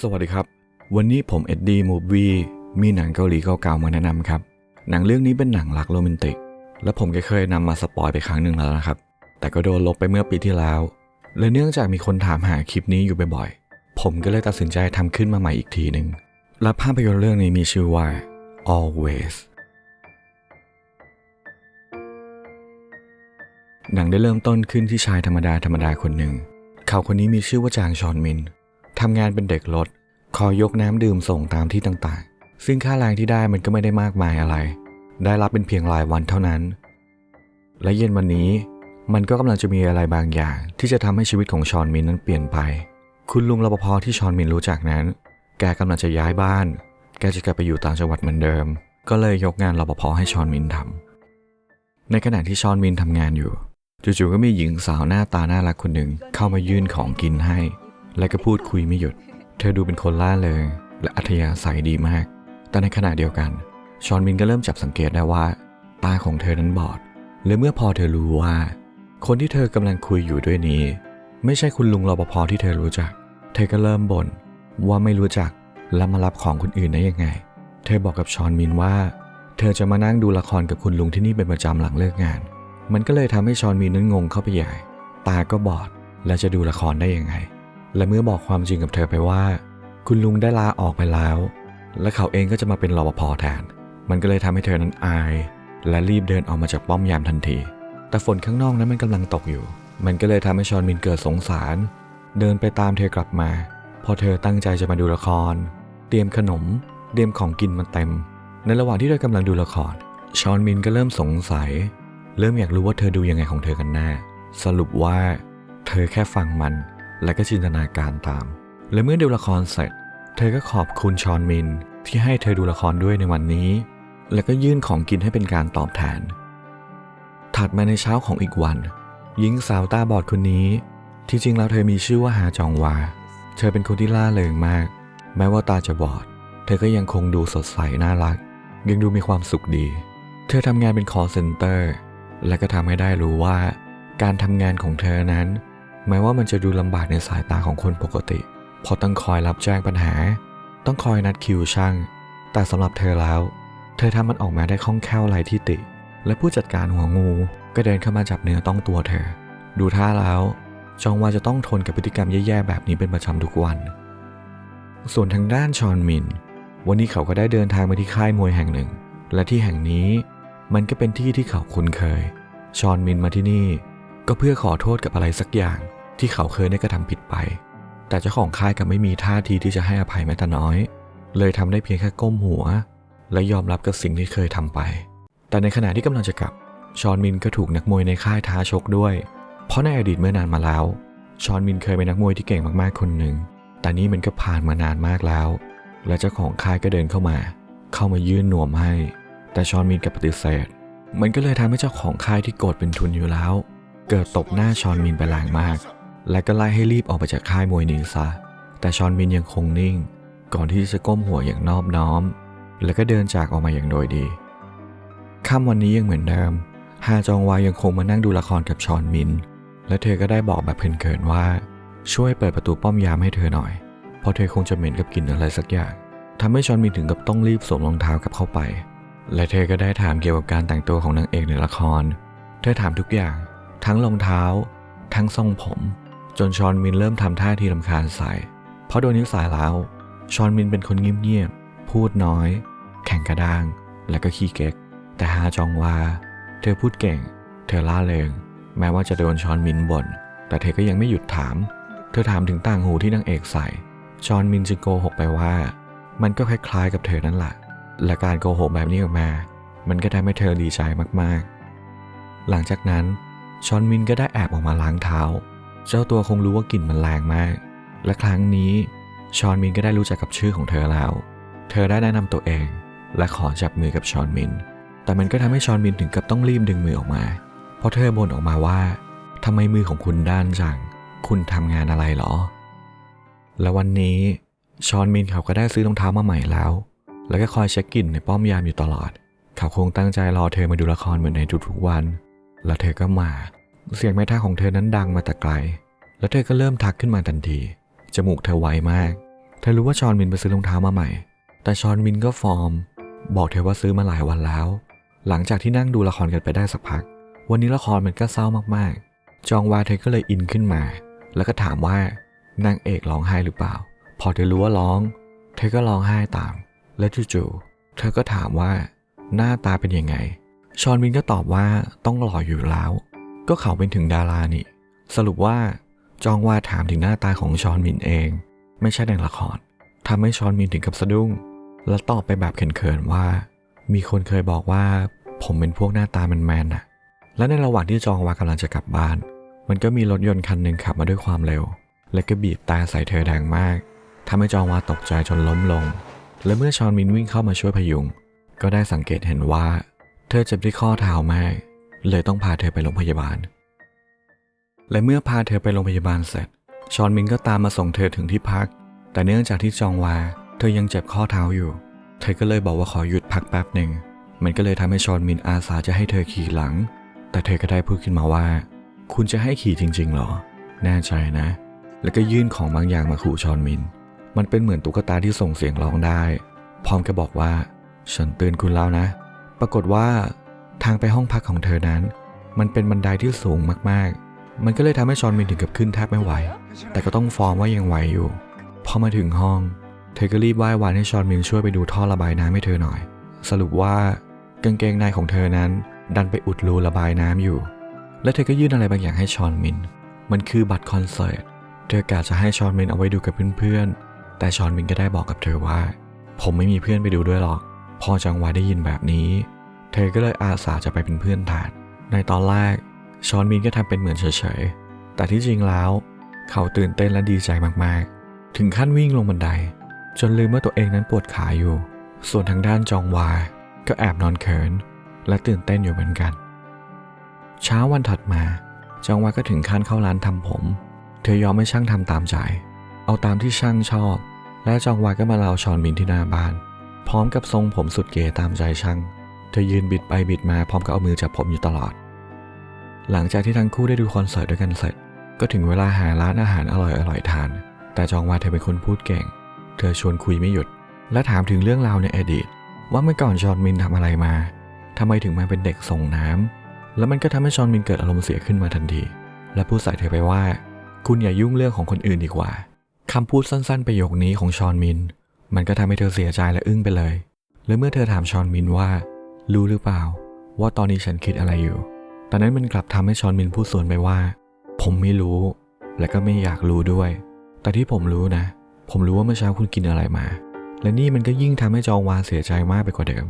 สวัสดีครับ วันนี้ผมเอ็ดดี้มูฟวี่มีหนังเกาหลีเก่าๆมาแนะนำครับ หนังเรื่องนี้เป็นหนังรักโรแมนติก และผมก็เคยนำมาสปอยไปครั้งหนึ่งแล้วนะครับ แต่ก็โดนลบไปเมื่อปีที่แล้ว และเนื่องจากมีคนถามหาคลิปนี้อยู่บ่อยๆ ผมก็เลยตัดสินใจทำขึ้นมาใหม่อีกทีหนึ่ง และภาพยนตร์เรื่องนี้มีชื่อว่า Always หนังได้เริ่มต้นขึ้นที่ชายธรรมดาธรรมดาคนหนึ่ง เขาคนนี้มีชื่อว่าจางชอนมิน ทำงานเป็นเด็กรถคอยยกน้ำดื่มส่งตามที่ต่างๆ ซึ่งค่าแรงที่ได้มันก็ไม่ได้มากมายอะไร ได้รับเป็นเพียงรายวันเท่านั้น และเย็นวันนี้ มันก็กำลังจะมีอะไรบางอย่าง ที่จะทำให้ชีวิตของชอนมินนั้นเปลี่ยนไป คุณลุงรปภที่ชอนมินรู้จักนั้น แกกำลังจะย้ายบ้าน แกจะกลับไปอยู่ต่างจังหวัดเหมือนเดิม ก็เลยยกงานรปภให้ชอนมินทำในขณะที่ชอนมินทำงานอยู่จู่ๆก็มีหญิงสาวหน้าตาน่ารักคนหนึ่งเข้ามายื่นของกินให้ และก็พูดคุยไม่หยุด เธอดูเป็นคนล่าเริงและอัธยาศัยดีมาก แต่ในขณะเดียวกัน ชอนมินก็เริ่มจับสังเกตได้ว่า ตาของเธอนั้นบอด และเมื่อพอเธอรู้ว่า คนที่เธอกำลังคุยอยู่ด้วยนี้ ไม่ใช่คุณลุงรปภที่เธอรู้จัก เธอก็เริ่มบ่นว่าไม่รู้จักและมารับของคนอื่นได้ยังไง เธอบอกกับชอนมินว่า เธอจะมานั่งดูละครกับคุณลุงที่นี่เป็นประจำหลังเลิกงาน มันก็เลยทำให้ชอนมินนั้นงงเข้าไปใหญ่ ตาก็บอดและจะดูละครได้ยังไง และเมื่อบอกความจริงกับเธอไปว่า คุณลุงได้ลาออกไปแล้ว และเขาเองก็จะมาเป็นรปภแทน มันก็เลยทำให้เธอนั้นอาย และรีบเดินออกมาจากป้อมยามทันที แต่ฝนข้างนอกนั้นมันกำลังตกอยู่ มันก็เลยทำให้ชอนมินเกิดสงสาร เดินไปตามเธอกลับมา พอเธอตั้งใจจะมาดูละคร เตรียมขนม เตรียมของกินมาเต็ม ในระหว่างที่เธอกำลังดูละคร ชอนมินก็เริ่มสงสัย เริ่มอยากรู้ว่าเธอดูยังไงของเธอกันแน่ สรุปว่า เธอแค่ฟังมัน และก็จินตนาการตาม และเมื่อดูละครเสร็จ เธอก็ขอบคุณชอนมิน ที่ให้เธอดูละครด้วยในวันนี้ แล้วก็ยื่นของกินให้เป็นการตอบแทน ถัดมาในเช้าของอีกวัน หญิงสาวตาบอดคนนี้ ที่จริงแล้วเธอมีชื่อว่าฮาจองวา เธอเป็นคนที่ล่าเริงมาก แม้ว่าตาจะบอด เธอก็ยังคงดูสดใสน่ารัก ยังดูมีความสุขดี เธอทำงานเป็น call center และก็ทำให้ได้รู้ว่า การทำงานของเธอนั้น แม้ว่ามันจะดูลำบากในสายตาของคนปกติเพราะต้องคอยรับแจ้งปัญหา ต้องคอยนัดคิวช่าง แต่สำหรับเธอแล้ว เธอทำมันออกมาได้คล่องแคล่วไร้ที่ติ และผู้จัดการหัวงูก็เดินเข้ามาจับเนื้อต้องตัวเธอ ดูท่าแล้วจองว่าจะต้องทนกับพฤติกรรมแย่ๆแบบนี้เป็นประจำทุกวัน ส่วนทางด้านชอนมิน วันนี้เขาก็ได้เดินทางมาที่ค่ายมวยแห่งหนึ่ง และที่แห่งนี้มันก็เป็นที่ที่เขาคุ้นเคย ชอนมินมาที่นี่ก็เพื่อขอโทษกับอะไรสักอย่าง ที่เขาเคยได้กระทำผิดไป แต่เจ้าของค่ายก็ไม่มีท่าทีที่จะให้อภัยแม้แต่น้อย เลยทำได้เพียงแค่ก้มหัว และยอมรับกับสิ่งที่เคยทำไป แต่ในขณะที่กำลังจะกลับ ชอนมินก็ถูกนักมวยในค่ายท้าชกด้วย เพราะในอดีตเมื่อนานมาแล้ว ชอนมินเคยเป็นนักมวยที่เก่งมากๆคนหนึ่ง แต่นี่มันก็ผ่านมานานมากแล้ว และเจ้าของค่ายก็เดินเข้ามา เข้ามายื่นนวมให้ แต่ชอนมินกับปฏิเสธ มันก็เลยทำให้เจ้าของค่ายที่โกรธเป็นทุนอยู่แล้ว เกิดตบหน้าชอนมินไปแรงมาก และก็ไล่ให้รีบออกไปจากค่ายมวยนี้ซะ แต่ชอนมินยังคงนิ่ง ก่อนที่จะก้มหัวอย่างนอบน้อม แล้วก็เดินจากออกมาอย่างโดยดี ค่ำวันนี้ยังเหมือนเดิม ฮาจองวายังคงมานั่งดูละครกับชอนมิน และเธอก็ได้บอกแบบเขินๆว่า ช่วยเปิดประตูป้อมยามให้เธอหน่อย เพราะเธอคงจะเหม็นกับกลิ่นอะไรสักอย่างทำให้ชอนมินถึงกับต้องรีบสวมรองเท้ากับเข้าไป และเธอก็ได้ถามเกี่ยวกับการแต่งตัวของนางเอกในละคร เธอถามทุกอย่าง ทั้งรองเท้า ทั้งทรงผม จนชอนมินเริ่มทำท่าทีรำคาญใส่เพราะโดยนิสัยแล้ว ชอนมินเป็นคนเงียบๆ พูดน้อย แข็งกระด้าง และก็ขี้เก๊ก แต่ฮาจองวา เธอพูดเก่ง เธอล่าเริง แม้ว่าจะโดนชอนมินบ่น แต่เธอก็ยังไม่หยุดถาม เธอถามถึงต่างหูที่นางเอกใส่ ชอนมินจึงโกหกไปว่า มันก็คล้ายๆกับเธอนั่นแหละ และการโกหกแบบนี้ออกมา มันก็ทำให้เธอดีใจมากๆ หลังจากนั้น ชอนมินก็ได้แอบออกมาล้างเท้า เจ้าตัวคงรู้ว่ากลิ่นมันแรงมาก และครั้งนี้ชอนมินก็ได้รู้จักกับชื่อของเธอแล้ว เธอได้แนะนำตัวเอง และขอจับมือกับชอนมิน แต่มันก็ทำให้ชอนมินถึงกับต้องรีบดึงมือออกมา เพราะเธอบ่นออกมาว่าทำไมมือของคุณด้านจัง คุณทำงานอะไรหรอ และวันนี้ชอนมินเขาก็ได้ซื้อรองเท้ามาใหม่แล้ว แล้วก็คอยเช็คกลิ่นในป้อมยามอยู่ตลอด เขาคงตั้งใจรอเธอมาดูละครเหมือนในทุกๆวัน แล้วเธอก็มา เสียงไม้เท้าของเธอนั้นดังมาแต่ไกล แล้วเธอก็เริ่มทักขึ้นมาทันที จมูกเธอไวมาก เธอรู้ว่าชอนมินไปซื้อรองเท้ามาใหม่ แต่ชอนมินก็ฟอร์ม บอกเธอว่าซื้อมาหลายวันแล้ว หลังจากที่นั่งดูละครกันไปได้สักพัก วันนี้ละครมันก็เศร้ามากๆ จองวาเธอก็เลยอินขึ้นมา แล้วก็ถามว่านางเอกร้องไห้หรือเปล่า พอเธอรู้ว่าร้อง เธอก็ร้องไห้ตาม และจู่ๆเธอก็ถามว่าหน้าตาเป็นยังไง ชอนมินก็ตอบว่าต้องหล่ออยู่แล้ว ก็เขาเป็นถึงดารานี่ สรุปว่าจองวาถามถึงหน้าตาของชอนมินเอง ไม่ใช่ในละครทำให้ชอนมินถึงกับสะดุ้ง และตอบไปแบบเขินๆว่า มีคนเคยบอกว่าผมเป็นพวกหน้าตาแมนๆน่ะ และในระหว่างที่จองวากำลังจะกลับบ้าน มันก็มีรถยนต์คันหนึ่งขับมาด้วยความเร็ว และก็บีบแต่ใส่เธอแรงมากทำให้จองวาตกใจจนล้มลง และเมื่อชอนมินวิ่งเข้ามาช่วยพยุง ก็ได้สังเกตเห็นว่า เธอเจ็บที่ข้อเท้ามาก เลยต้องพาเธอไปโรงพยาบาล และเมื่อพาเธอไปโรงพยาบาลเสร็จ ชอนมินก็ตามมาส่งเธอถึงที่พัก แต่เนื่องจากที่จองวา เธอยังเจ็บข้อเท้าอยู่ เธอก็เลยบอกว่าขอหยุดพักแป๊บหนึ่ง มันก็เลยทำให้ชอนมินอาสาจะให้เธอขี่หลัง แต่เธอก็ได้พูดขึ้นมาว่า คุณจะให้ขี่จริง ๆหรอ แน่ใจนะ แล้วก็ยื่นของบางอย่างมาขู่ชอนมิน มันเป็นเหมือนตุ๊กตาที่ส่งเสียงร้องได้ พร้อมกับบอกว่า ฉันเตือนคุณแล้วนะ ปรากฏว่า ทางไปห้องพักของเธอนั้น มันเป็นบันไดที่สูงมากๆ มันก็เลยทำให้ชอนมินถึงกับขึ้นแทบไม่ไหว แต่ก็ต้องฟอร์มว่ายังไหวอยู่ พอมาถึงห้อง เธอก็รีบไหว้วานให้ชอนมินช่วยไปดูท่อระบายน้ำให้เธอหน่อย สรุปว่ากางเกงในของเธอนั้น ดันไปอุดรูระบายน้ำอยู่ และเธอก็ยื่นอะไรบางอย่างให้ชอนมิน มันคือบัตรคอนเสิร์ต เธอกะจะให้ชอนมินเอาไว้ดูกับเพื่อนๆ แต่ชอนมินก็ได้บอกกับเธอว่า ผมไม่มีเพื่อนไปดูด้วยหรอก พอจังหวะได้ยินแบบนี้ เธอก็เลยอาสาจะไปเป็นเพื่อนแทนในตอนแรกชอนมินก็ทำเป็นเหมือนเฉยๆ แต่ที่จริงแล้ว เขาตื่นเต้นและดีใจมากๆ ถึงขั้นวิ่งลงบันได จนลืมว่าตัวเองนั้นปวดขาอยู่ ส่วนทางด้านจองวา ก็แอบนอนเขิน และตื่นเต้นอยู่เหมือนกัน เช้าวันถัดมา จองวาก็ถึงขั้นเข้าร้านทำผม เธอยอมให้ช่างทำตามใจ เอาตามที่ช่างชอบ และจองวาก็มาลาวชอนมินที่หน้าบ้าน พร้อมกับทรงผมสุดเก๋ตามใจช่าง เธอยืนบิดไปบิดมาพร้อมกับเอามือจับผมอยู่ตลอด หลังจากที่ทั้งคู่ได้ดูคอนเสิร์ตด้วยกันเสร็จ ก็ถึงเวลาหาร้านอาหารอร่อยๆทาน แต่จองว่าเธอเป็นคนพูดเก่ง เธอชวนคุยไม่หยุด และถามถึงเรื่องราวในอดีต ว่าเมื่อก่อนชอนมินทำอะไรมาทำไมถึงมาเป็นเด็กส่งน้ำแล้วมันก็ทำให้ชอนมินเกิดอารมณ์เสียขึ้นมาทันที และพูดใส่เธอไปว่า คุณอย่ายุ่งเรื่องของคนอื่นดีกว่าคำพูดสั้นๆประโยคนี้ของชอนมิน มันก็ทำให้เธอเสียใจและอึ้งไปเลย และเมื่อเธอถามชอนมินว่า รู้หรือเปล่า ว่าตอนนี้ฉันคิดอะไรอยู่ ตอนนั้นมันกลับทำให้ชอนมินพูดสวนไปว่า ผมไม่รู้ และก็ไม่อยากรู้ด้วย แต่ที่ผมรู้นะ ผมรู้ว่าเมื่อเช้าคุณกินอะไรมา และนี่มันก็ยิ่งทำให้จองวาเสียใจมากไปกว่าเดิม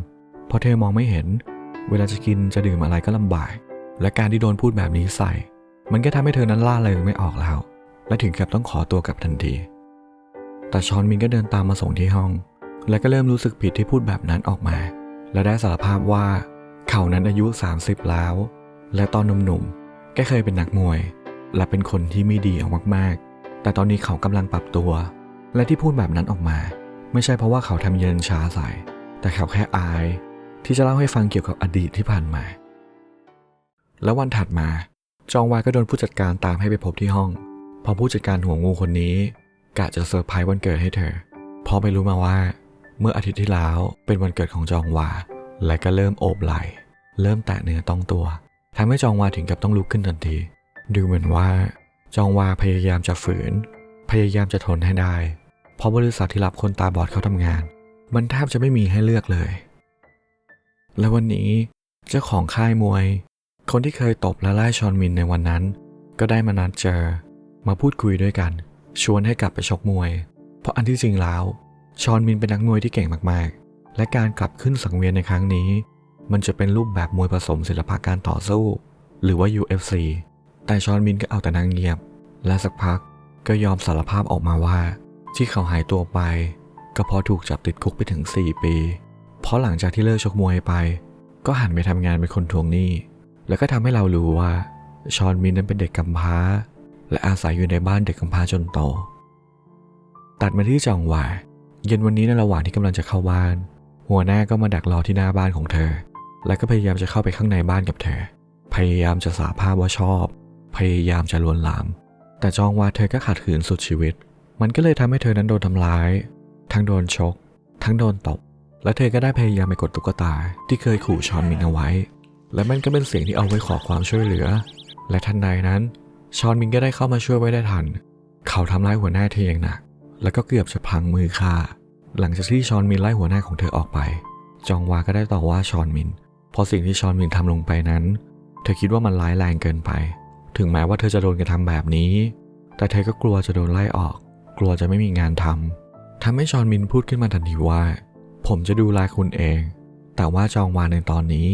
เพราะเธอมองไม่เห็น เวลาจะกินจะดื่มอะไรก็ลำบาก และการที่โดนพูดแบบนี้ใส่ มันก็ทำให้เธอนั้นล่าเริงไม่ออกแล้ว และถึงกับต้องขอตัวกลับทันที แต่ชอนมินก็เดินตามมาส่งที่ห้อง และก็เริ่มรู้สึกผิดที่พูดแบบนั้นออกมา และได้สารภาพว่าเขานั้นอายุ 30 แล้ว และตอนหนุ่มๆก็เคยเป็นนักมวย และเป็นคนที่ไม่ดีออกมากๆ แต่ตอนนี้เขากำลังปรับตัว และที่พูดแบบนั้นออกมา ไม่ใช่เพราะว่าเขาทำเยินช้าใส่แต่เขาแค่อาย ที่จะเล่าให้ฟังเกี่ยวกับอดีตที่ผ่านมา แล้ววันถัดมา จองวาก็โดนผู้จัดการตามให้ไปพบที่ห้อง พอผู้จัดการหัวงูคนนี้กะจะเซอร์ไพรส์วันเกิดให้เธอ พอไปรู้มาว่า เมื่ออาทิตย์ที่แล้วเป็นวันเกิดของจองวา และก็เริ่มโอบไหล่เริ่มแตะเนื้อต้องตัวทำให้จองวาถึงกับต้องลุกขึ้นทันที ดูเหมือนว่า จองวาพยายามจะฝืน พยายามจะทนให้ได้ เพราะบริษัทที่รับคนตาบอดเข้าทำงาน มันแทบจะไม่มีให้เลือกเลย และวันนี้เจ้าของค่ายมวย คนที่เคยตบและไล่ชอนมินในวันนั้น ก็ได้มานัดเจอ มาพูดคุยด้วยกัน ชวนให้กลับไปชกมวย เพราะอันที่จริงแล้ว ชอนมินเป็นนักมวยที่เก่งมากๆ และการกลับขึ้นสังเวียนในครั้งนี้ มันจะเป็นรูปแบบมวยผสมศิลปะการต่อสู้ หรือว่า UFC แต่ชอนมินก็เอาแต่นั่งเงียบ และสักพักก็ยอมสารภาพออกมาว่า ที่เขาหายตัวไป ก็เพราะถูกจับติดคุกไปถึง 4 ปี เพราะหลังจากที่เลิกชกมวยไป ก็หันไปทำงานเป็นคนทวงหนี้ แล้วก็ทำให้เรารู้ว่าชอนมินนั้นเป็นเด็กกำพร้า และอาศัยอยู่ในบ้านเด็กกำพร้าจนโตตัดมาที่จองหวาเย็นวันนี้ในระหว่างที่กำลังจะเข้าบ้าน หัวหน้าก็มาดักรอที่หน้าบ้านของเธอ และก็พยายามจะเข้าไปข้างในบ้านกับเธอ พยายามจะสาภาพว่าชอบ พยายามจะลวนลาม แต่จองวาเธอก็ขัดขืนสุดชีวิต มันก็เลยทำให้เธอนั้นโดนทำร้าย ทั้งโดนชก ทั้งโดนตบ และเธอก็ได้พยายามไปกดตุ๊กตา ที่เคยขู่ชอนมินเอาไว้ และมันก็เป็นเสียงที่เอาไว้ขอความช่วยเหลือ และทันใดนั้น ชอนมินก็ได้เข้ามาช่วยไว้ได้ทัน เขาทำร้ายหัวหน้าเธออย่างหนัก แล้วก็เกือบจะพังมือฆ่า หลังจากที่ชอนมินไล่หัวหน้าของเธอออกไป จองวาก็ได้ต่อว่าชอนมิน เพราะสิ่งที่ชอนมินทำลงไปนั้น เธอคิดว่ามันร้ายแรงเกินไป ถึงแม้ว่าเธอจะโดนกระทำแบบนี้ แต่เธอก็กลัวจะโดนไล่ออก กลัวจะไม่มีงานทำทำให้ชอนมินพูดขึ้นมาทันทีว่า ผมจะดูแลคุณเอง แต่ว่าจองวาในตอนนี้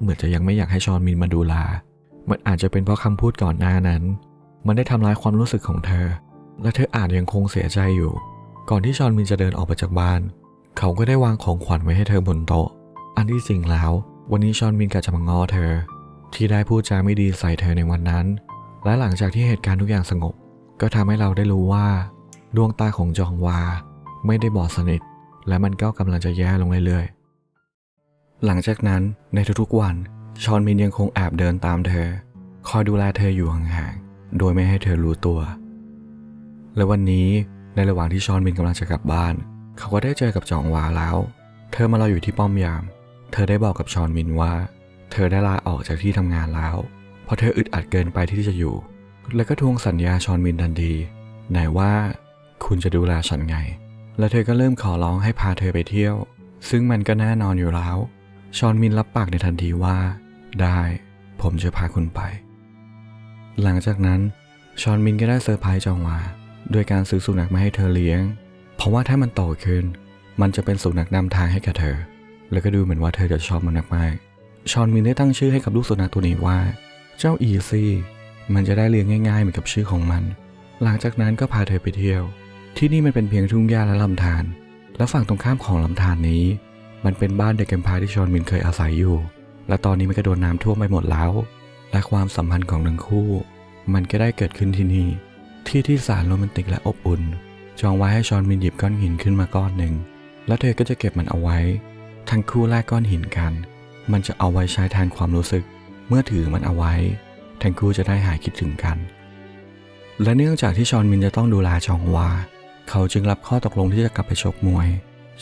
เหมือนจะยังไม่อยากให้ชอนมินมาดูแล มันอาจจะเป็นเพราะคำพูดก่อนหน้านั้น มันได้ทำร้ายความรู้สึกของเธอ และเธออาจยังคงเสียใจอยู่ ก่อนที่ชอนมินจะเดินออกไปจากบ้าน เขาก็ได้วางของขวัญไว้ให้เธอบนโต๊ะ อันที่จริงแล้ว วันนี้ชอนมินกะจะมาง้อเธอ ที่ได้พูดจาไม่ดีใส่เธอในวันนั้น และหลังจากที่เหตุการณ์ทุกอย่างสงบ ก็ทำให้เราได้รู้ว่า ดวงตาของจองวา ไม่ได้บอดสนิท และมันก็กำลังจะแย่ลงเรื่อยๆ หลังจากนั้นในทุกๆวันชอนมินยังคงแอบเดินตามเธอ คอยดูแลเธออยู่ห่างๆ โดยไม่ให้เธอรู้ตัว และวันนี้ ในระหว่างที่ชอนมินกำลังจะกลับบ้าน เขาก็ได้เจอกับจองวาแล้ว เธอมารออยู่ที่ป้อมยาม เธอได้บอกกับชอนมินว่า เธอได้ลาออกจากที่ทำงานแล้ว เพราะเธออึดอัดเกินไปที่จะอยู่ แล้วก็ทวงสัญญาชอนมินทันทีไหนว่าคุณจะดูแลฉันไง แล้วเธอก็เริ่มขอร้องให้พาเธอไปเที่ยว ซึ่งมันก็แน่นอนอยู่แล้ว ชอนมินรับปากในทันทีว่า ได้ ผมจะพาคุณไป หลังจากนั้น ชอนมินก็ได้เซอร์ไพรส์จองวา โดยการซื้อสุนัขมาให้เธอเลี้ยง เพราะว่าถ้ามันโตขึ้น มันจะเป็นสุนัขนำทางให้กับเธอ แล้วก็ดูเหมือนว่าเธอจะชอบมันมากๆชอนมินได้ตั้งชื่อให้กับลูกสุนัขตัวนี้ว่า เจ้าอีซี่มันจะได้เลี้ยงง่ายๆเหมือนกับชื่อของมัน หลังจากนั้นก็พาเธอไปเที่ยว ที่นี่มันเป็นเพียงทุ่งหญ้าและลำธาร และฝั่งตรงข้ามของลำธารนี้ มันเป็นบ้านเด็กแกำพร้าที่ชอนมินเคยอาศัยอยู่ และตอนนี้มันก็โดนน้ำท่วมไปหมดแล้ว และความสัมพันธ์ของทั้งคู่ มันก็ได้เกิดขึ้นที่นี่ ที่ที่สารโรแมนติกและอบอุ่น จองไว้ให้ชอนมินหยิบก้อนหินขึ้นมาก้อนหนึ่ง แล้วเธอก็จะเก็บมันเอาไว้ ทั้งคู่แลกก้อนหินกัน มันจะเอาไว้ใช้แทนความรู้สึก เมื่อถือมันเอาไว้ ทั้งคู่จะได้หายคิดถึงกัน และเนื่องจากที่ชอนมินจะต้องดูแลจองวา เขาจึงรับข้อตกลงที่จะกลับไปชกมวย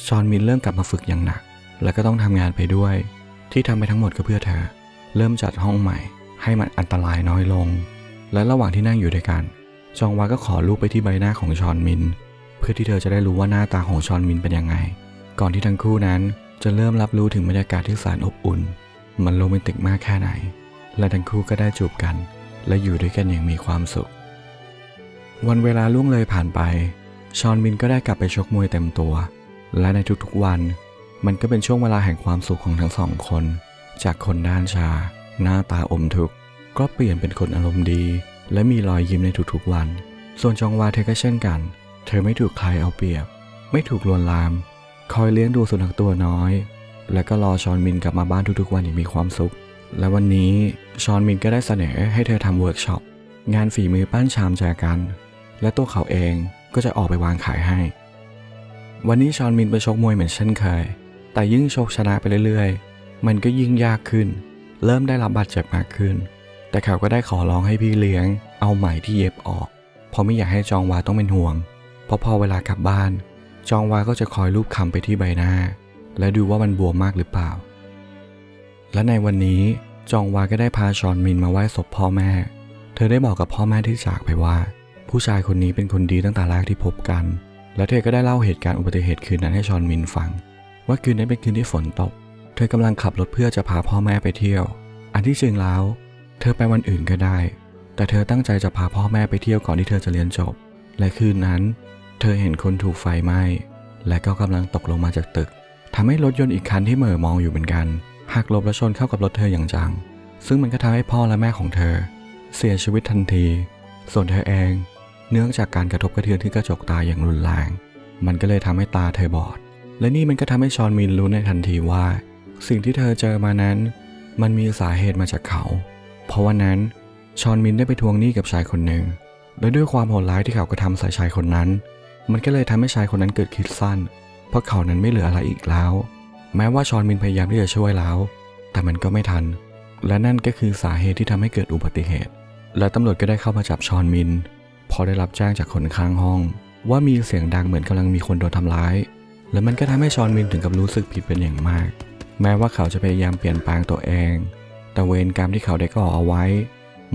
ชอนมินเริ่มกลับมาฝึกอย่างหนัก และก็ต้องทำงานไปด้วย ที่ทำไปทั้งหมดก็เพื่อเธอ เริ่มจัดห้องใหม่ ให้มันอันตรายน้อยลง และระหว่างที่นั่งอยู่ด้วยกัน จองวาก็ขอรูปไปที่ใบหน้าของชอนมิน เพื่อที่เธอจะได้รู้ว่าหน้าตาของชอนมินเป็นยังไง ก่อนที่ทั้งคู่นั้นจะเริ่มรับรู้ถึงบรรยากาศที่แสนอบอุ่น มันโรแมนติกมากแค่ไหน และทั้งคู่ก็ได้จูบกัน และอยู่ด้วยกันอย่างมีความสุข วันเวลาล่วงเลยผ่านไปชอนมินก็ได้กลับไปชกมวยเต็มตัว และในทุกๆวัน มันก็เป็นช่วงเวลาแห่งความสุขของทั้งสองคน จากคนด้านชา หน้าตาอมทุกข์ก็เปลี่ยนเป็นคนอารมณ์ดี และมีรอยยิ้มในทุกๆวัน ส่วนจองวาเธอก็เช่นกัน เธอไม่ถูกใครเอาเปรียบ ไม่ถูกลวนลาม คอยเลี้ยงดูสุนัขตัวน้อย และก็รอชอนมินกลับมาบ้านทุกๆวันอย่างมีความสุข และวันนี้ชอนมินก็ได้เสนอให้เธอทำเวิร์กช็อปงานฝีมือปั้นชามแจกัน และตัวเขาเองก็จะออกไปวางขายให้ วันนี้ชอนมินไปชกมวยเหมือนเช่นเคย แต่ยิ่งชกชนะไปเรื่อยๆ มันก็ยิ่งยากขึ้น เริ่มได้รับบาดเจ็บมากขึ้น แต่เขาก็ได้ขอร้องให้พี่เลี้ยง เอาไหมที่เย็บออก เพราะไม่อยากให้จองวาต้องเป็นห่วง เพราะพอเวลากลับบ้าน จองวาก็จะคอยลูบคำไปที่ใบหน้า และดูว่ามันบวมมากหรือเปล่า และในวันนี้จองวาก็ได้พาชอนมินมาไหว้ศพพ่อแม่ เธอได้บอกกับพ่อแม่ที่จากไปว่า ผู้ชายคนนี้เป็นคนดีตั้งแต่แรกที่พบกัน และเธอก็ได้เล่าเหตุการณ์อุบัติเหตุคืนนั้นให้ชอนมินฟัง ว่าคืนนั้นเป็นคืนที่ฝนตก เธอกำลังขับรถเพื่อจะพาพ่อแม่ไปเที่ยว อันที่จริงแล้ว เธอไปวันอื่นก็ได้ แต่เธอตั้งใจจะพาพ่อแม่ไปเที่ยวก่อนที่เธอจะเรียนจบ และคืนนั้น เธอเห็นคนถูกไฟไหม้ และก็กำลังตกลงมาจากตึกทำให้รถยนต์อีกคันที่เหม่อมองอยู่เหมือนกันหักหลบและชนเข้ากับรถเธออย่างจัง ซึ่งมันก็ทำให้พ่อและแม่ของเธอ เสียชีวิตทันที ส่วนเธอเอง เนื่องจากการกระทบกระเทือนที่กระจกตาอย่างรุนแรง มันก็เลยทำให้ตาเธอบอด และนี่มันก็ทำให้ชอนมินรู้ในทันทีว่า สิ่งที่เธอเจอมานั้น มันมีสาเหตุมาจากเขา เพราะวันนั้นชอนมินได้ไปทวงหนี้กับชายคนหนึ่ง และด้วยความโหดร้ายที่เขากระทำใส่ชายคนนั้น มันก็เลยทำให้ชายคนนั้นเกิดคิดสั้น เพราะเขานั้นไม่เหลืออะไรอีกแล้ว แม้ว่าชอนมินพยายามที่จะช่วยแล้ว แต่มันก็ไม่ทัน และนั่นก็คือสาเหตุที่ทำให้เกิดอุบัติเหตุ และตำรวจก็ได้เข้ามาจับชอนมิน พอได้รับแจ้งจากคนข้างห้อง ว่ามีเสียงดังเหมือนกำลังมีคนโดนทำร้าย และมันก็ทำให้ชอนมินถึงกับรู้สึกผิดเป็นอย่างมาก แม้ว่าเขาจะพยายามเปลี่ยนแปลงตัวเอง แต่เวรกรรมที่เขาได้ก่อเอาไว้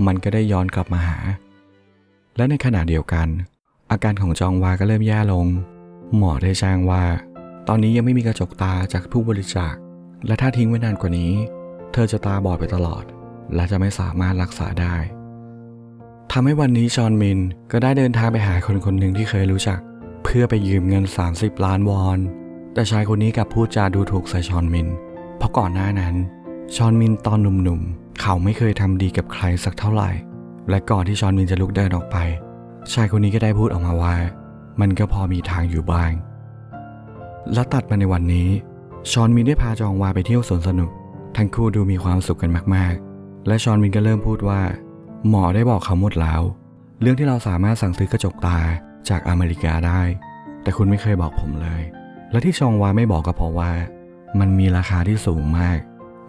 มันก็ได้ย้อนกลับมาหา และในขณะเดียวกัน อาการของจองวาก็เริ่มแย่ลง หมอได้แจ้งว่า ตอนนี้ยังไม่มีกระจกตาจากผู้บริจาค และถ้าทิ้งไว้นานกว่านี้ เธอจะตาบอดไปตลอด และจะไม่สามารถรักษาได้ทำให้วันนี้ชอนมินก็ได้เดินทางไปหาคนคนหนึ่งที่เคยรู้จัก เพื่อไปยืมเงิน 30 ล้านวอน แต่ชายคนนี้กลับพูดจาดูถูกใส่ชอนมิน เพราะก่อนหน้านั้น ชอนมินตอนหนุ่มๆ เขาไม่เคยทำดีกับใครสักเท่าไหร่ และก่อนที่ชอนมินจะลุกเดินออกไป ชายคนนี้ก็ได้พูดออกมาว่า มันก็พอมีทางอยู่บ้าง และตัดมาในวันนี้ ชอนมินได้พาจองวาไปเที่ยวสวนสนุก ทั้งคู่ดูมีความสุขกันมากๆ และชอนมินก็เริ่มพูดว่า หมอได้บอกเขาหมดแล้ว เรื่องที่เราสามารถสั่งซื้อกระจกตาจากอเมริกาได้ แต่คุณไม่เคยบอกผมเลย และที่ชองวาไม่บอกก็เพราะว่า มันมีราคาที่สูงมาก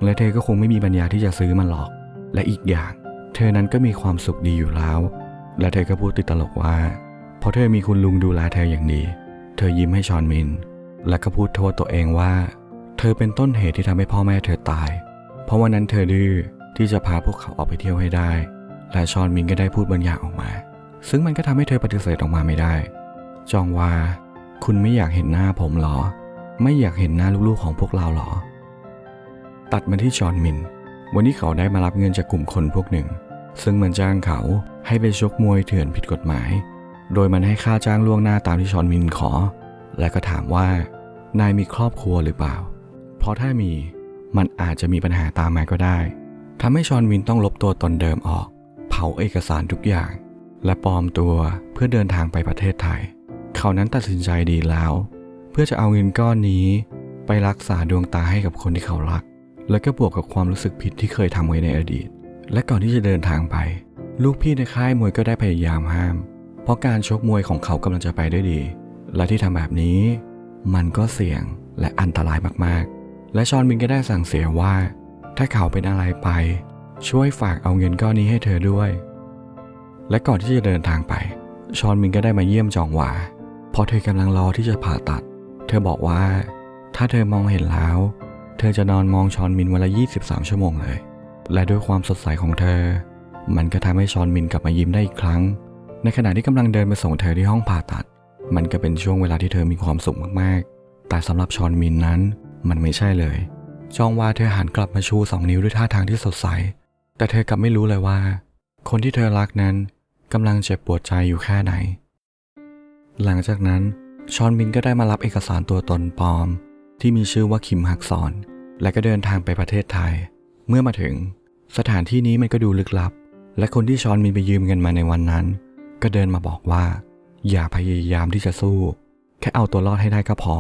และเธอก็คงไม่มีปัญญาที่จะซื้อมันหรอก และอีกอย่าง เธอนั้นก็มีความสุขดีอยู่แล้ว และเธอก็พูดติดตลกว่าพราะเธอมีคุณลุงดูแลเธออย่างดี เธอยิ้มให้ชอนมิน และก็พูดโทษตัวเองว่า เธอเป็นต้นเหตุที่ทำให้พ่อแม่เธอตาย เพราะวันนั้นเธอดื้อที่จะพาพวกเขาออกไปเที่ยวให้ได้ และชอนมินก็ได้พูดบางอย่างออกมา ซึ่งมันก็ทำให้เธอปฏิเสธออกมาไม่ได้ จองว่า คุณไม่อยากเห็นหน้าผมหรอ ไม่อยากเห็นหน้าลูกๆของพวกเราหรอ ตัดมาที่จอห์นมิน วันนี้เขาได้มารับเงินจากกลุ่มคนพวกหนึ่ง ซึ่งมันจ้างเขาให้ไปชกมวยเถื่อนผิดกฎหมาย โดยมันให้ค่าจ้างล่วงหน้าตามที่ชอนมินขอ และก็ถามว่านายมีครอบครัวหรือเปล่า เพราะถ้ามีมันอาจจะมีปัญหาตามมาก็ได้ทำให้ชอนมินต้องลบตัวตนเดิมออก เผาเอกสารทุกอย่าง และปลอมตัวเพื่อเดินทางไปประเทศไทย เขานั้นตัดสินใจดีแล้ว เพื่อจะเอาเงินก้อนนี้ ไปรักษาดวงตาให้กับคนที่เขารัก และก็บวกกับความรู้สึกผิดที่เคยทำไว้ในอดีต และก่อนที่จะเดินทางไป ลูกพี่ในค่ายมวยก็ได้พยายามห้าม เพราะการชกมวยของเขากำลังจะไปได้ดี และที่ทำแบบนี้ มันก็เสี่ยงและอันตรายมากๆ และชอนมินก็ได้สั่งเสียว่า ถ้าเขาเป็นอะไรไป ช่วยฝากเอาเงินก้อนนี้ให้เธอด้วย และก่อนที่จะเดินทางไป ชอนมินก็ได้มาเยี่ยมจองหวาเพราะเธอกำลังรอที่จะผ่าตัด เธอบอกว่า ถ้าเธอมองเห็นแล้ว เธอจะนอนมองชอนมินวันละ 23 ชั่วโมงเลย และด้วยความสดใสของเธอ มันก็ทำให้ชอนมินกลับมายิ้มได้อีกครั้ง ในขณะที่กำลังเดินไปส่งเธอที่ห้องผ่าตัด มันก็เป็นช่วงเวลาที่เธอมีความสุขมากๆ แต่สำหรับชอนมินนั้น มันไม่ใช่เลยจองว่าเธอหันกลับมาชูสองนิ้วด้วยท่าทางที่สดใส แต่เธอกลับไม่รู้เลยว่า คนที่เธอรักนั้นกำลังเจ็บปวดใจอยู่แค่ไหน หลังจากนั้นชอนมินก็ได้มารับเอกสารตัวตนปลอม ที่มีชื่อว่าคิมฮักซอน และก็เดินทางไปประเทศไทย เมื่อมาถึง สถานที่นี้มันก็ดูลึกลับ และคนที่ชอนมินไปยืมเงินมาในวันนั้น ก็เดินมาบอกว่า อย่าพยายามที่จะสู้ แค่เอาตัวรอดให้ได้ก็พอ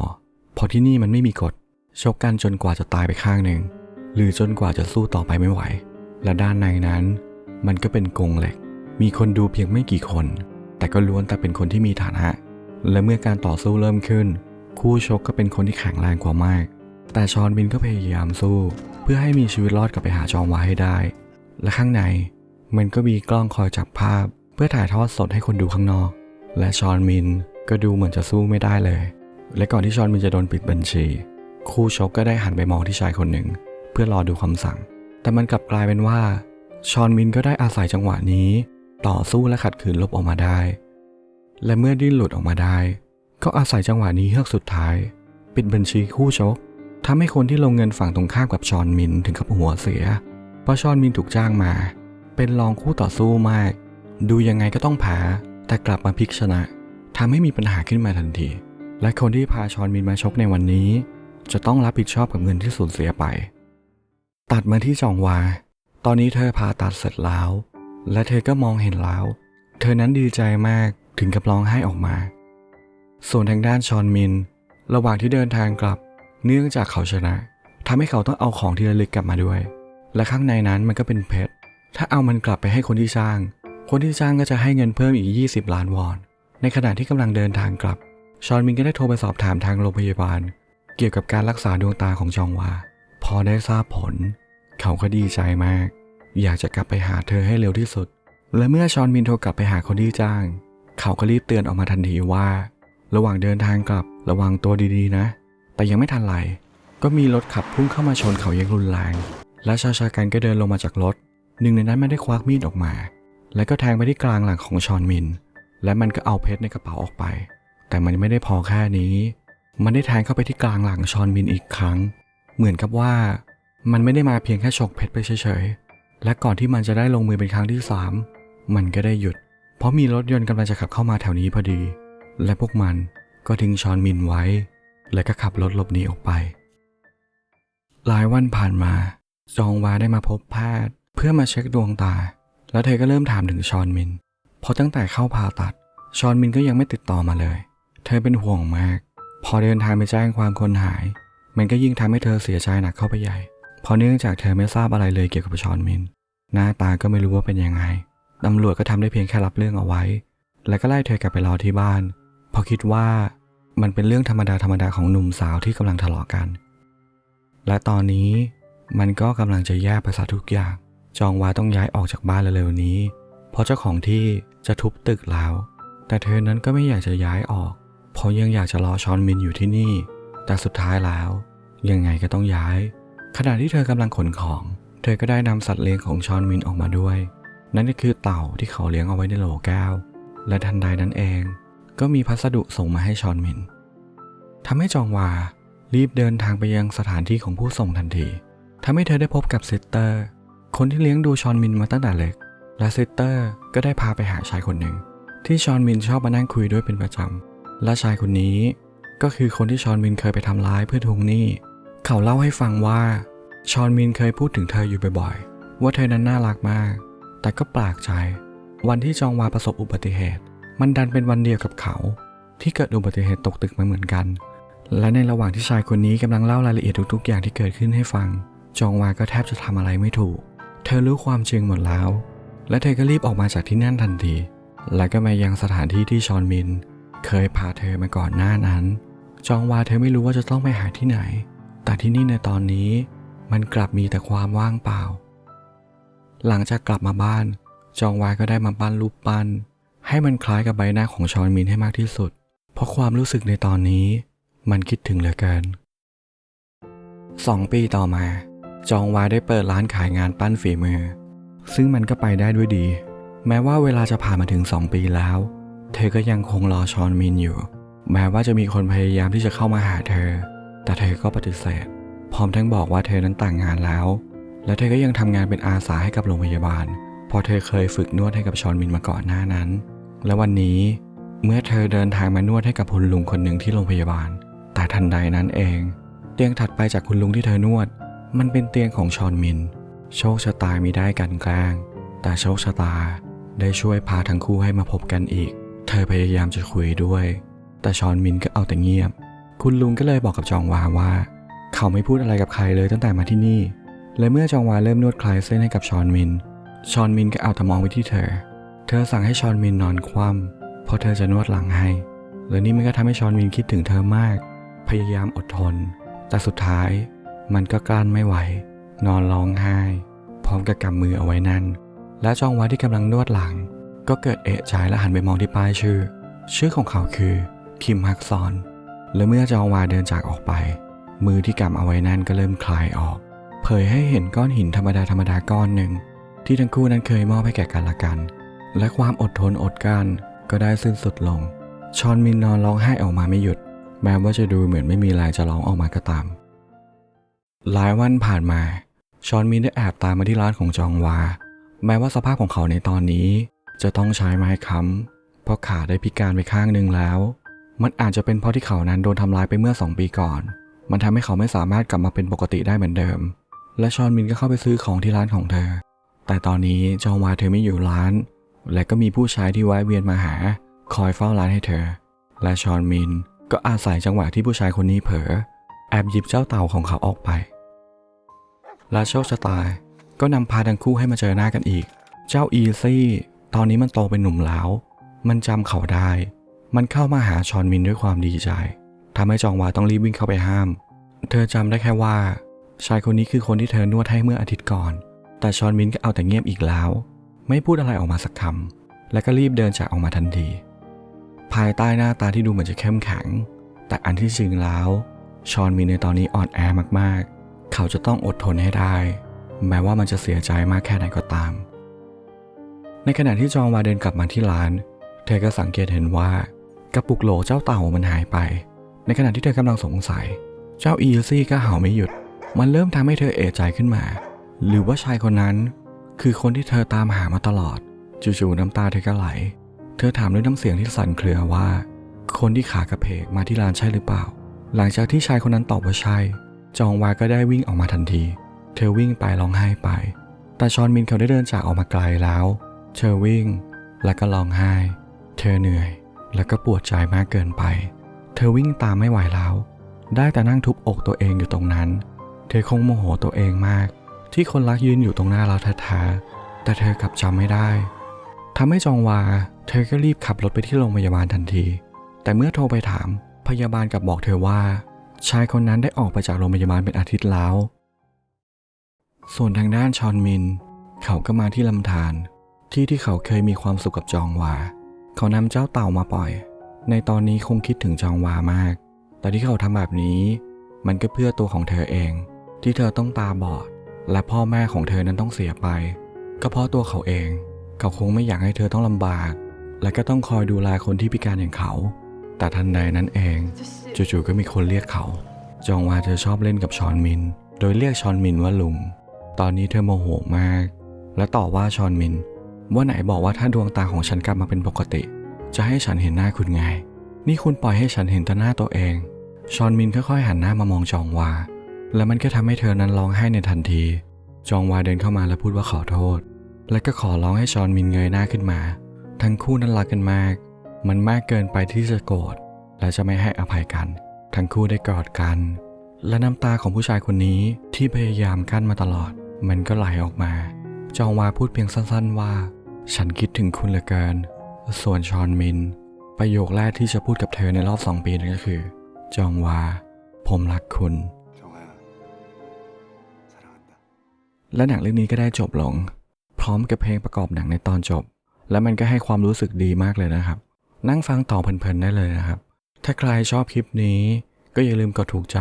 เพราะที่นี่มันไม่มีกฎชกกันจนกว่าจะตายไปข้างหนึ่ง หรือจนกว่าจะสู้ต่อไปไม่ไหว และด้านในนั้น มันก็เป็นกรงเหล็ก มีคนดูเพียงไม่กี่คน แต่ก็ล้วนแต่เป็นคนที่มีฐานะ และเมื่อการต่อสู้เริ่มขึ้น คู่ชกก็เป็นคนที่แข็งแรงกว่ามาก แต่ชอนบินก็พยายามสู้ เพื่อให้มีชีวิตรอดกลับไปหาจองวาให้ได้ และข้างในมันก็มีกล้องคอยจับภาพ เพื่อถ่ายทอดสดให้คนดูข้างนอก และชอนมินก็ดูเหมือนจะสู้ไม่ได้เลย และก่อนที่ชอนมินจะโดนปิดบัญชี คู่ชกก็ได้หันไปมองที่ชายคนหนึ่ง เพื่อรอดูคำสั่ง แต่มันกลับกลายเป็นว่าชอนมินก็ได้อาศัยจังหวะนี้ ต่อสู้และขัดขืนลบออกมาได้ และเมื่อดิ้นหลุดออกมาได้ ก็อาศัยจังหวะนี้เฮือกสุดท้าย ปิดบัญชีคู่ชกทำให้คนที่ลงเงินฝั่งตรงข้ามกับชอนมินถึงกับหัวเสีย เพราะชอนมินถูกจ้างมา เป็นรองคู่ต่อสู้มาก ดูยังไงก็ต้องแพ้แต่กลับมาพลิกชนะทำให้มีปัญหาขึ้นมาทันที และคนที่พาชอนมินมาชกในวันนี้ จะต้องรับผิดชอบกับเงินที่สูญเสียไป ตัดมาที่จองวา ตอนนี้เธอพาตัดเสร็จแล้ว และเธอก็มองเห็นแล้ว เธอนั้นดีใจมากถึงกับร้องไห้ออกมา ส่วนทางด้านชอนมิน ระหว่างที่เดินทางกลับ เนื่องจากเขาชนะทำให้เขาต้องเอาของที่ระลึกกลับมาด้วย และข้างในนั้นมันก็เป็นเพชร ถ้าเอามันกลับไปให้คนที่จ้าง คนที่จ้างก็จะให้เงินเพิ่มอีก 20 ล้านวอน ในขณะที่กำลังเดินทางกลับ ชอนมินก็ได้โทรไปสอบถามทางโรงพยาบาล เกี่ยวกับการรักษาดวงตาของจองวา พอได้ทราบผล เขาก็ดีใจมาก อยากจะกลับไปหาเธอให้เร็วที่สุด และเมื่อชอนมินโทรกลับไปหาคนที่จ้าง เขาก็รีบเตือนออกมาทันทีว่า ระหว่างเดินทางกลับระวังตัวดีๆนะ แต่ยังไม่ทันไร ก็มีรถขับพุ่งเข้ามาชนเขาอย่างรุนแรง และชาชากันก็เดินลงมาจากรถ หนึ่งในนั้นไมันได้ควักมีดออกมา แล้วก็แทงไปที่กลางหลังของชอนมิน และมันก็เอาเพชรในกระเป๋าออกไป แต่มันไม่ได้พอแค่นี้ มันได้แทงเข้าไปที่กลางหลังชอนมินอีกครั้ง เหมือนกับว่า มันไม่ได้มาเพียงแค่ฉกเพชรไปเฉยๆ และก่อนที่มันจะได้ลงมือเป็นครั้งที่สามมันก็ได้หยุด เพราะมีรถยนต์กำลังจะขับเข้ามาแถวนี้พอดี และพวกมันก็ทิ้งชอนมินไว้ และก็ขับรถหลบหนีออกไป หลายวันผ่านมา จองวาได้มาพบแพทย์ เพื่อมาเช็คดวงตา แล้วเธอก็เริ่มถามถึงชอนมิน เพราะตั้งแต่เข้าผ่าตัด ชอนมินก็ยังไม่ติดต่อมาเลย เธอเป็นห่วงมาก พอเดินทางไปแจ้งความคนหาย มันก็ยิ่งทำให้เธอเสียใจหนักเข้าไปใหญ่ เพราะเนื่องจากเธอไม่ทราบอะไรเลยเกี่ยวกับชอนมิน หน้าตาก็ไม่รู้ว่าเป็นยังไงตำรวจก็ทำได้เพียงแค่รับเรื่องเอาไว้ แล้วก็ไล่เธอกลับไปรอที่บ้าน ราะคิดว่ามันเป็นเรื่องธรรมดาธรรมดาของหนุ่มสาวที่กำลังทะเลาะกัน และตอนนี้มันก็กำลังจะแย่ไปซะทุกอย่าง จองวาต้องย้ายออกจากบ้านเร็วๆนี้ เพราะเจ้าของที่จะทุบตึกแล้ว แต่เธอนั้นก็ไม่อยากจะย้ายออก เพราะยังอยากจะรอชอนมินอยู่ที่นี่ แต่สุดท้ายแล้ว ยังไงก็ต้องย้าย ขณะที่เธอกำลังขนของ เธอก็ได้นำสัตว์เลี้ยงของชอนมินออกมาด้วย นั่นก็คือเต่าที่เขาเลี้ยงเอาไว้ในโหลแก้ว และทันใดนั้นเอง ก็มีพัสดุส่งมาให้ชอนมินทำให้จองวารีบเดินทางไปยังสถานที่ของผู้ส่งทันทีทำให้เธอได้พบกับซิสเตอร์ คนที่เลี้ยงดูชอนมินมาตั้งแต่เล็ก และซิสเตอร์ก็ได้พาไปหาชายคนหนึ่ง ที่ชอนมินชอบมานั่งคุยด้วยเป็นประจำ และชายคนนี้ ก็คือคนที่ชอนมินเคยไปทำร้ายเพื่อทวงหนี้ เขาเล่าให้ฟังว่าชอนมินเคยพูดถึงเธออยู่บ่อยๆ ว่าเธอนั้นน่ารักมาก แต่ก็แปลกใจ วันที่จองวาประสบอุบัติเหตุ มันดันเป็นวันเดียวกับเขา ที่เกิดอุบัติเหตุตกตึกมาเหมือนกัน และในระหว่างที่ชายคนนี้กำลังเล่ารายละเอียดทุก ๆ อย่างที่เกิดขึ้นให้ฟัง จองวาก็แทบจะทำอะไรไม่ถูก เธอรู้ความจริงหมดแล้ว และเธอก็รีบออกมาจากที่นั่นทันที และก็มายังสถานที่ที่ชอนมิน เคยพาเธอมาก่อนหน้านั้น จองวาเธอไม่รู้ว่าจะต้องไปหาที่ไหน แต่ที่นี่ในตอนนี้ มันกลับมีแต่ความว่างเปล่า หลังจากกลับมาบ้าน จองวาก็ได้มาปั้นรูปปั้น ให้มันคล้ายกับใบหน้าของชอนมินให้มากที่สุด เพราะความรู้สึกในตอนนี้ มันคิดถึงเหลือเกินสองปีต่อมา จองวาได้เปิดร้านขายงานปั้นฝีมือ ซึ่งมันก็ไปได้ด้วยดี แม้ว่าเวลาจะผ่านมาถึง2ปีแล้ว เธอก็ยังคงรอชอนมินอยู่ แม้ว่าจะมีคนพยายามที่จะเข้ามาหาเธอ แต่เธอก็ปฏิเสธ พร้อมทั้งบอกว่าเธอนั้นแต่างงานแล้ว และเธอก็ยังทำงานเป็นอาสาให้กับโรงพยาบาลเพราะเธอเคยฝึกนวดให้กับชอนมินมาก่อนหน้านั้น และวันนี้เมื่อเธอเดินทางมานวดให้กับคุณลุงคนหนึ่งที่โรงพยาบาล แต่ทันใดนั้นเอง เตียงถัดไปจากคุณลุงที่เธอนวด มันเป็นเตียงของชอนมิน โชคชะตามีได้กันแกล้ง แต่โชคชะตาได้ช่วยพาทั้งคู่ให้มาพบกันอีก เธอพยายามจะคุยด้วย แต่ชอนมินก็เอาแต่เงียบ คุณลุงก็เลยบอกกับจองวาว่า เขาไม่พูดอะไรกับใครเลยตั้งแต่มาที่นี่ และเมื่อจองวาเริ่มนวดคลายเส้นให้กับชอนมิน ชอนมินก็เอาแต่มองไปที่เธอ เธอสั่งให้ชอนมินนอนคว่ำเพราะเธอจะนวดหลังให้และนี่มันก็ทำให้ชอนมินคิดถึงเธอมาก พยายามอดทน แต่สุดท้ายมันก็กลั้นไม่ไหว นอนร้องไห้ พร้อมกับกำมือเอาไว้นั่น และจองวาที่กำลังนวดหลัง ก็เกิดเอะใจและหันไปมองที่ป้ายชื่อ ชื่อของเขาคือคิมฮักซอน และเมื่อจองวาเดินจากออกไป มือที่กำเอาไว้นั่นก็เริ่มคลายออก เผยให้เห็นก้อนหินธรรมดาธรรมดาก้อนหนึ่ง ที่ทั้งคู่นั้นเคยมอบให้แก่กันและกัน และความอดทนอดกลั้นก็ได้สิ้นสุดลง ชอนมินนอนร้องไห้ออกมาไม่หยุด แม้ว่าจะดูเหมือนไม่มีแรงจะร้องออกมาก็ตาม หลายวันผ่านมา ชอนมินได้แอบตามมาที่ร้านของจองวา แม้ว่าสภาพของเขาในตอนนี้ จะต้องใช้ไม้ค้ำเพราะขาได้พิการไปข้างหนึ่งแล้ว มันอาจจะเป็นเพราะที่เขานั้นโดนทำร้ายไปเมื่อสองปีก่อน มันทำให้เขาไม่สามารถกลับมาเป็นปกติได้เหมือนเดิม และชอนมินก็เข้าไปซื้อของที่ร้านของเธอ แต่ตอนนี้จองวาเธอไม่อยู่ร้าน และก็มีผู้ชายที่แวะเวียนมาหา คอยเฝ้าร้านให้เธอ และชอนมินก็อาศัยจังหวะที่ผู้ชายคนนี้เผลอแอบหยิบเจ้าเต่าของเขาออกไป และโชคชะตาก็นำพาทั้งคู่ให้มาเจอหน้ากันอีก เจ้าอีซี่ตอนนี้มันโตเป็นหนุ่มแล้ว มันจำเขาได้ มันเข้ามาหาชอนมินด้วยความดีใจทำให้จองวาต้องรีบวิ่งเข้าไปห้าม เธอจำได้แค่ว่า ชายคนนี้คือคนที่เธอนวดให้เมื่ออาทิตย์ก่อน แต่ชอนมินก็เอาแต่เงียบอีกแล้ว ไม่พูดอะไรออกมาสักคำและก็รีบเดินจากออกมาทันที ภายใต้หน้าตาที่ดูเหมือนจะเข้มแข็ง แต่อันที่จริงแล้วชอนมินในตอนนี้อ่อนแอมากๆ เขาจะต้องอดทนให้ได้ แม้ว่ามันจะเสียใจมากแค่ไหนก็ตาม ในขณะที่จองวาเดินกลับมาที่ร้าน เธอก็สังเกตเห็นว่ากระปุกโหลเจ้าเต่ามันหายไป ในขณะที่เธอกำลังสงสัย เจ้าอีซี่ก็เห่าไม่หยุด มันเริ่มทำให้เธอเอะใจขึ้นมา หรือว่าชายคนนั้น คือคนที่เธอตามหามาตลอด จู่ๆน้ำตาเธอก็ไหล เธอถามด้วยน้ำเสียงที่สั่นเครือว่า คนที่ขากระเพกมาที่ร้านใช่หรือเปล่า หลังจากที่ชายคนนั้นตอบว่าใช่ จองวาก็ได้วิ่งออกมาทันที เธอวิ่งไปร้องไห้ไป แต่ชอนมินเขาได้เดินจากออกมาไกลแล้ว เธอวิ่งแล้วก็ร้องไห้ เธอเหนื่อย แล้วก็ปวดใจมากเกินไป เธอวิ่งตามไม่ไหวแล้ว ได้แต่นั่งทุบอกตัวเองอยู่ตรงนั้น เธอคงโมโหตัวเองมาก ที่คนรักยืนอยู่ตรงหน้าเราแท้ๆแต่เธอกลับจำไม่ได้ทำให้จองวา เธอก็รีบขับรถไปที่โรงพยาบาลทันที แต่เมื่อโทรไปถาม พยาบาลกลับบอกเธอว่า ชายคนนั้นได้ออกไปจากโรงพยาบาลเป็นอาทิตย์แล้ว ส่วนทางด้านชอนมิน เขาก็มาที่ลำธารที่ที่เขาเคยมีความสุขกับจองวา เขานำเจ้าเต่ามาปล่อย ในตอนนี้คงคิดถึงจองวามาก แต่ที่เขาทำแบบนี้ มันก็เพื่อตัวของเธอเอง ที่เธอต้องตาบอด และพ่อแม่ของเธอนั้นต้องเสียไป ก็เพราะตัวเขาเอง เขาคงไม่อยากให้เธอต้องลำบาก และก็ต้องคอยดูแลคนที่พิการอย่างเขา แต่ทันใดนั้นเองจู่ๆก็มีคนเรียกเขา จองวาเธอชอบเล่นกับชอนมิน โดยเรียกชอนมินว่าลุง ตอนนี้เธอโมโหมาก และต่อว่าชอนมิน ว่าไหนบอกว่าถ้าดวงตาของฉันกลับมาเป็นปกติ จะให้ฉันเห็นหน้าคุณไง นี่คุณปล่อยให้ฉันเห็นแต่หน้าตัวเอง ชอนมินค่อยๆหันหน้ามามองจองวา และมันก็ทำให้เธอนั้นร้องไห้ในทันที จองวาเดินเข้ามาและพูดว่าขอโทษ และก็ขอร้องให้ชอนมินเงยหน้าขึ้นมา ทั้งคู่นั้นรักกันมาก มันมากเกินไปที่จะโกรธและจะไม่ให้อภัยกัน ทั้งคู่ได้กอดกัน และน้ำตาของผู้ชายคนนี้ที่พยายามกั้นมาตลอด มันก็ไหลออกมา จองวาพูดเพียงสั้นๆว่า ฉันคิดถึงคุณเหลือเกิน ส่วนชอนมิน ประโยคแรกที่จะพูดกับเธอในรอบสองปีนั่นก็คือ จองวา ผมรักคุณ และหนังเรื่องนี้ก็ได้จบลง พร้อมกับเพลงประกอบหนังในตอนจบ และมันก็ให้ความรู้สึกดีมากเลยนะครับ นั่งฟังต่อเพลินๆได้เลยนะครับ ถ้าใครชอบคลิปนี้ ก็อย่าลืมกดถูกใจ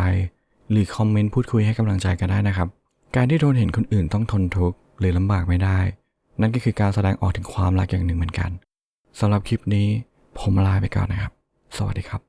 หรือคอมเมนต์พูดคุยให้กำลังใจกันได้นะครับ การที่โดนเห็นคนอื่นต้องทนทุกข์หรือลำบากไม่ได้ นั่นก็คือการแสดงออกถึงความรักอย่างหนึ่งเหมือนกันสำหรับคลิปนี้ผมลาไปก่อนนะครับ สวัสดีครับ